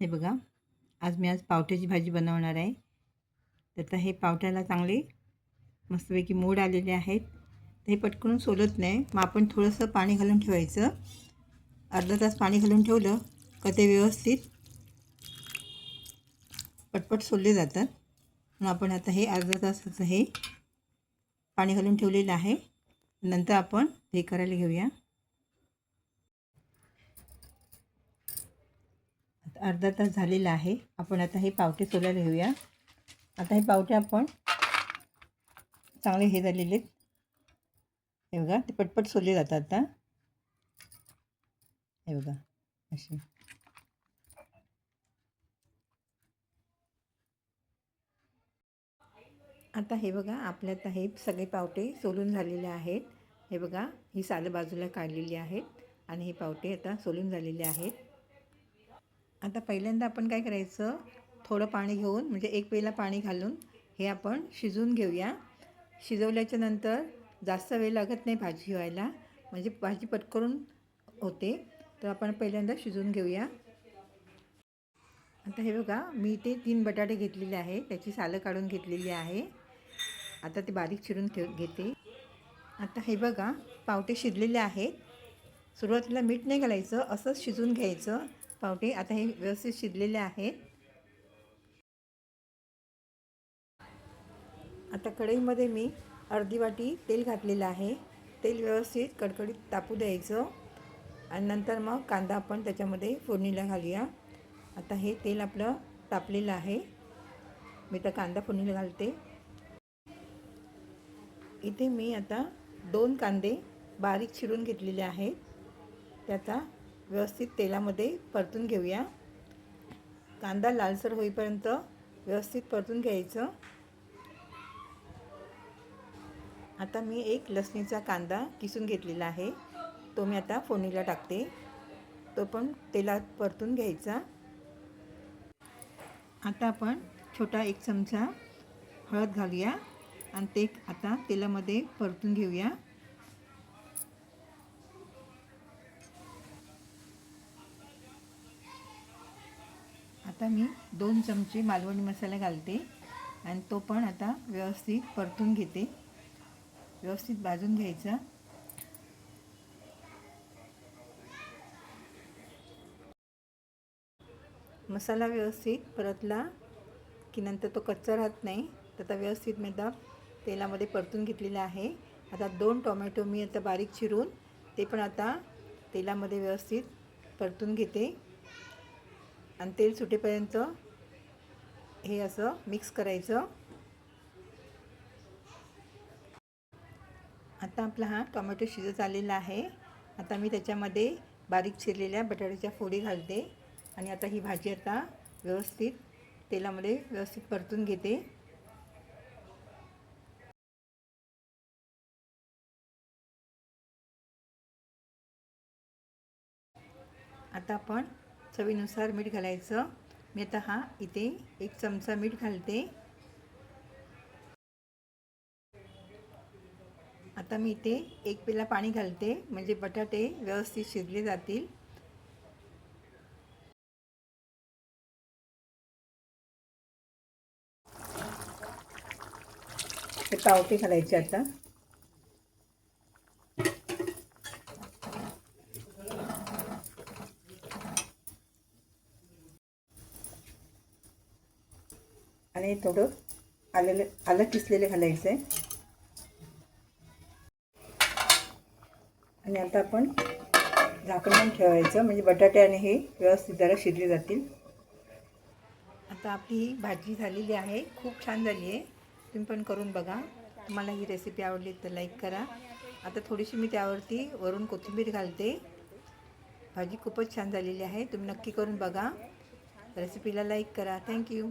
हे बघा आज मी आज पावट्याची भाजी बनवणार आहे. तर आता हे पावट्याला चांगले मस्तपैकी मोड आलेले आहेत. ते हे पटकन सोलत नाही. मग आपण थोडंसं पाणी घालून ठेवायचं. अर्धा तास पाणी घालून ठेवलं का ते व्यवस्थित पटपट सोलले जातात. म्हणून आपण आता हे अर्धा तासाचं हे पाणी घालून ठेवलेलं आहे. नंतर आपण हे करायला घेऊया. अर्धा तास झालेला आहे. आपण आता हे पावटे सोलायला घेऊया. आता हे पावटे आपण चांगले हे झालेले आहेत. हे बघा ते पटपट सोलले जातात आता. हे बघा असे. आता हे बघा आपल्या आता हे सगळे पावटे सोलून झालेले आहेत. हे बघा ही सालं बाजूला काढलेली आहेत आणि हे पावटे आता सोलून झालेले आहेत. आता पहिल्यांदा आपण काय करायचं? थोडं पाणी घेऊन म्हणजे एक वेळेला पाणी घालून हे आपण शिजवून घेऊया. शिजवल्याच्या नंतर जास्त वेळ लागत नाही भाजी व्हायला. म्हणजे भाजी पटकरून होते. तर आपण पहिल्यांदा शिजवून घेऊया. आता हे बघा मी ते तीन बटाटे घेतलेले आहे. त्याची सालं काढून घेतलेली आहे. आता ते बारीक चिरून ठेव घेते. आता हे बघा पावटे शिजलेले आहेत. सुरुवातीला मीठ नाही घालायचं असंच शिजवून घ्यायचं. पावटे आता हे व्यवस्थित शिजलेले आहेत. आता कढईमध्ये मी अर्धी वाटी तेल घातलेलं आहे. तेल व्यवस्थित कडकडीत तापू द्यायचं. आणि नंतर मग कांदा आपण त्याच्यामध्ये फोडणीला घालूया. आता हे तेल आपलं तापलेलं आहे. मी तर कांदा फोडणीला घालते. इथे मी आता दोन कांदे बारीक चिरून घेतलेले आहेत. त्याचा व्यवस्थित तेलामध्ये परतून घेऊया. कांदा लालसर होईपर्यंत व्यवस्थित परतून घ्यायचं. आता मी एक लसणीचा कांदा किसून घेतलेला आहे. तो मी आता फोडणीला टाकते. तो पण तेलात परतून घ्यायचा. आता आपण छोटा एक चमचा हळद घालूया आणि ते आता तेलामध्ये परतून घेऊया. आता मी दोन चमचे मालवणी मसाला घालते आणि तो पण आता व्यवस्थित परतून घेते. व्यवस्थित भाजून घ्यायचा. मसाला व्यवस्थित परतला की नंतर तो कच्चा राहत नाही. तर आता व्यवस्थित मी आता तेलामध्ये परतून घेतलेला आहे. आता दोन टोमॅटो मी आता बारीक चिरून ते पण आता तेलामध्ये व्यवस्थित परतून घेते. आणि तेल सुटेपर्यंत हे असं मिक्स करायचं. आता आपला हा टोमॅटो शिजत आलेला आहे. आता मी त्याच्यामध्ये बारीक चिरलेल्या बटाट्याच्या फोडी घालते. आणि आता ही भाजी आता व्यवस्थित तेलामध्ये व्यवस्थित परतून घेते. आता आपण चवीनुसार मीठ घालायचं. मी आता हा इथे एक चमचा मीठ घालते. आता मी इथे एक पेला पाणी घालते म्हणजे बटाटे व्यवस्थित शिजले जातील. ते पावटे घालायचे आता. आणि थोडं आलेलं आलं किसलेलं घालायचं आहे आणि आता आपण झाकण ठेवायचं म्हणजे बटाटे आणि हे व्यवस्थित जरा शिजले जातील. आता आपली भाजी झालेली आहे खूप छान झाली आहे. तुम्ही पण करून बघा. तुम्हाला ही रेसिपी आवडली तर लाईक करा. आता थोडीशी मी त्यावरती वरून कोथिंबीर घालते. भाजी खूपच छान झालेली आहे. तुम्ही नक्की करून बघा. रेसिपीला लाईक करा. थँक्यू